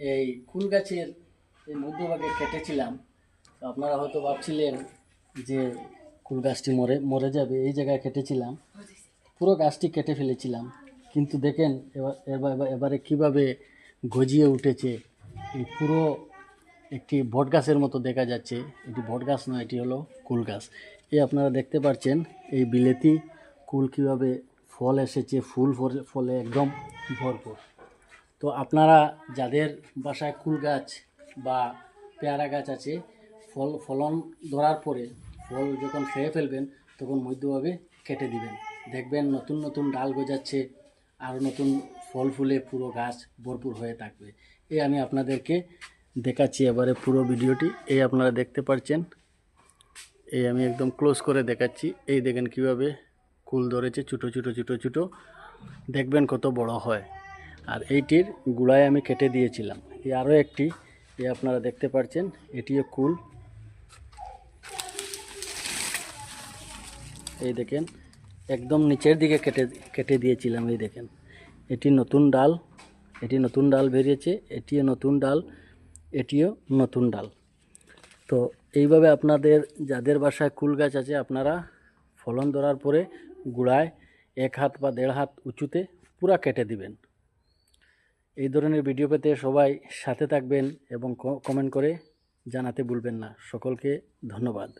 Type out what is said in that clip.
এই কুল গাছের এই মধ্যভাগে কেটেছিলাম। তো আপনারা হয়তো ভাবছিলেন যে কুল গাছটি মরে মরে যাবে, এই জায়গায় কেটেছিলাম। পুরো গাছটি কেটে ফেলেছিলাম। কিন্তু দেখেন, এবার এবার কীভাবে গজিয়ে উঠেছে। এই পুরো একটি বট গাছের মতো দেখা যাচ্ছে। এটি বট গাছ নয়, এটি হলো কুল গাছ। এই আপনারা দেখতে পাচ্ছেন, এই বিলেতি কুল কীভাবে ফল এসেছে, ফলে- ফলে একদম ভরপুর। তো আপনারা যাদের বাসায় কুল গাছ বা পেয়ারা গাছ আছে, ফল, ফলন ধরার পরে ফল যখন খেয়ে ফেলবেন, তখন মধ্যভাবে কেটে দিবেন। দেখবেন নতুন নতুন ডাল গজাচ্ছে আর নতুন ফল ফুলে পুরো গাছ ভরপুর হয়ে থাকবে। এই আমি আপনাদেরকে দেখাচ্ছি এবারে পুরো ভিডিওটি। এই আপনারা দেখতে পাচ্ছেন এই আমি একদম ক্লোজ করে দেখাচ্ছি। এই দেখেন কীভাবে কুল ধরেছে, ছোটো ছোটো ছোটো ছোটো। দেখবেন কত বড় হয়। আর এইটির গুড়ায় আমি কেটে দিয়েছিলাম। এই আরও একটি, এই আপনারা দেখতে পাচ্ছেন এটিও কুল। এই দেখেন, একদম নিচের দিকে কেটে কেটে দিয়েছিলাম, এই দেখেন। এটি নতুন ডাল, এটি নতুন ডাল বেরিয়েছে, এটিও নতুন ডাল, এটিও নতুন ডাল। তো এইভাবে আপনাদের, যাদের বাসায় কুল গাছ আছে, আপনারা ফলন ধরার পরে গুড়ায় এক হাত বা দেড় হাত উঁচুতে পুরা কেটে দিবেন। এই ধরনের ভিডিও পেতে সবাই সাথে থাকবেন এবং কমেন্ট করে জানাতে ভুলবেন না। সকলকে ধন্যবাদ।